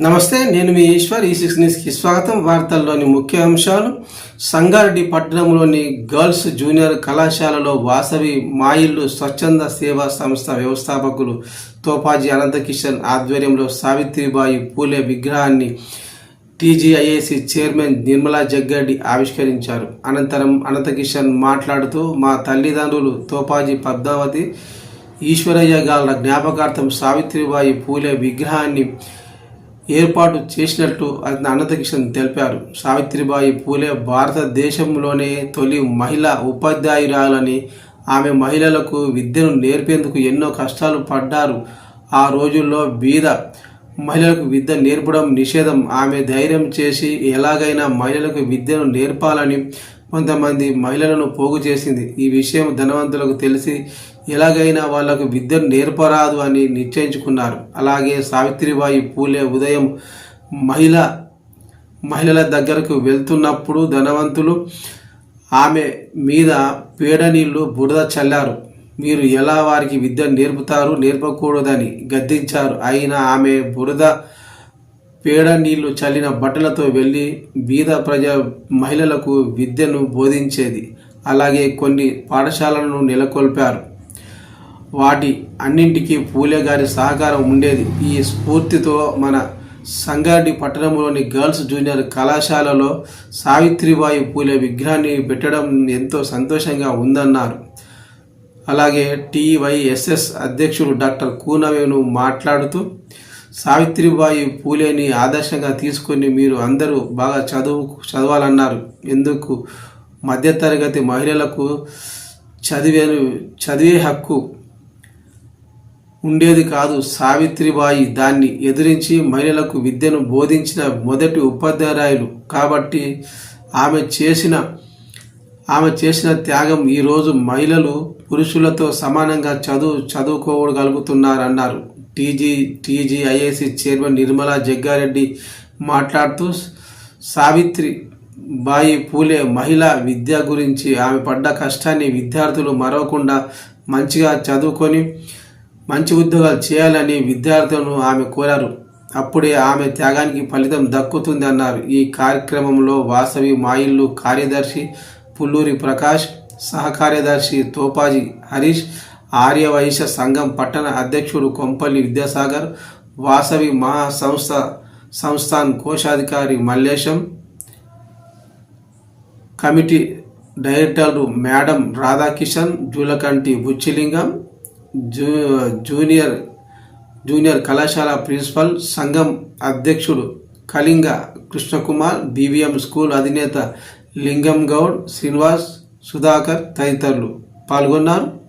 నమస్తే నేను మీ ఈశ్వర్ ఈ సిక్స్ న్యూస్కి స్వాగతం. వార్తల్లోని ముఖ్య అంశాలు. సంగారెడ్డి పట్టణంలోని గర్ల్స్ జూనియర్ కళాశాలలో వాసవి మాయిల్లు స్వచ్ఛంద సేవా సంస్థ వ్యవస్థాపకులు తోపాజీ అనంతకిషన్ ఆధ్వర్యంలో సావిత్రిబాయి పూలే విగ్రహాన్ని టీజీఐఏసీ చైర్మన్ నిర్మలా జగ్గడ్డి ఆవిష్కరించారు. అనంతరం అనంతకిషన్ మాట్లాడుతూ మా తల్లిదండ్రులు తోపాజీ పద్మావతి ఈశ్వరయ్య గాల జ్ఞాపకార్థం సావిత్రిబాయి పూలే విగ్రహాన్ని ఏర్పాటు చేసినట్లు అనంతకిషన్ తెలిపారు. సావిత్రిబాయి పూలే భారతదేశంలోనే తొలి మహిళా ఉపాధ్యాయురాలని. ఆమె మహిళలకు విద్యను నేర్పేందుకు ఎన్నో కష్టాలు పడ్డారు. ఆ రోజుల్లో బీద మహిళలకు విద్య నేర్పడం నిషేధం. ఆమె ధైర్యం చేసి ఎలాగైనా మహిళలకు విద్యను నేర్పాలని కొంతమంది మహిళలను పోగు చేసింది. ఈ విషయం ధనవంతులకు తెలిసి ఎలాగైనా వాళ్ళకు విద్యను నేర్పరాదు అని నిశ్చయించుకున్నారు. అలాగే సావిత్రిబాయి పూలే ఉదయం మహిళ మహిళల దగ్గరకు వెళ్తున్నప్పుడు ధనవంతులు ఆమె మీద పేడ నీళ్ళు బురద చల్లారు. మీరు ఎలా వారికి విద్య నేర్పుతారు నేర్పకూడదని గద్దించారు. అయినా ఆమె బురద పేడ నీళ్ళు చల్లిన బట్టలతో వెళ్ళి బీద ప్రజ మహిళలకు విద్యను బోధించేది. అలాగే కొన్ని పాఠశాలలను నెలకొల్పారు. వాటి అన్నింటికీ పూలే గారి సహకారం ఉండేది. ఈ స్ఫూర్తితో మన సంగారెడ్డి పట్టణంలోని గర్ల్స్ జూనియర్ కళాశాలలో సావిత్రిబాయి పూలే విగ్రహాన్ని పెట్టడం ఎంతో సంతోషంగా ఉందన్నారు. అలాగే టీవైఎస్ఎస్ అధ్యక్షుడు డాక్టర్ కూనవేణు మాట్లాడుతూ సావిత్రిబాయి పూలేని ఆదర్శంగా తీసుకొని మీరు అందరూ బాగా చదువు చదవాలన్నారు. ఎందుకు? మధ్యతరగతి మహిళలకు చదివే చదివే హక్కు ఉండేది కాదు. సావిత్రిబాయి దాన్ని ఎదిరించి మహిళలకు విద్యను బోధించిన మొదటి ఉపాధ్యాయులు కాబట్టి ఆమె చేసిన ఆమె చేసిన త్యాగం ఈరోజు మహిళలు పురుషులతో సమానంగా చదువు చదువుకోగలుగుతున్నారన్నారు. TG TG IAC chairman Nirmala Jaggareddy మాట్లాడుతూ సావిత్రి బాయి పూలే మహిళా విద్య గురించి ఆమె పడ్డ కష్టాన్ని విద్యార్థులు మరవకుండా మంచిగా చదువుకొని మంచి ఉద్యోగాలు చేయాలని విద్యార్థులను ఆమె కోరారు. అప్పుడే ఆమె త్యాగానికి ఫలితం దక్కుతుంది అన్నారు ఈ కార్యక్రమంలో వాసవి మాయిల్లు కార్యదర్శి పుల్లూరి ప్రకాష్ సహకార్యదర్శి తోపాజీ హరీష్ ఆర్యవైశ్య సంఘం పట్టణ అధ్యక్షుడు కొంపల్లి విద్యాసాగర్ వాసవి మహా సంస్థ సంస్థాన్ కోశాధికారి Mallesham committee directors madam Radhakishan Julakanti Buchilingam zoo junior junior కళాశాల ప్రిన్సిపల్ సంఘం అధ్యక్షుడు కళింగ కృష్ణకుమార్ బీబీఎం స్కూల్ అధినేత లింగం గౌడ్ శ్రీనివాస్ సుధాకర్ తదితరులు పాల్గొన్నారు.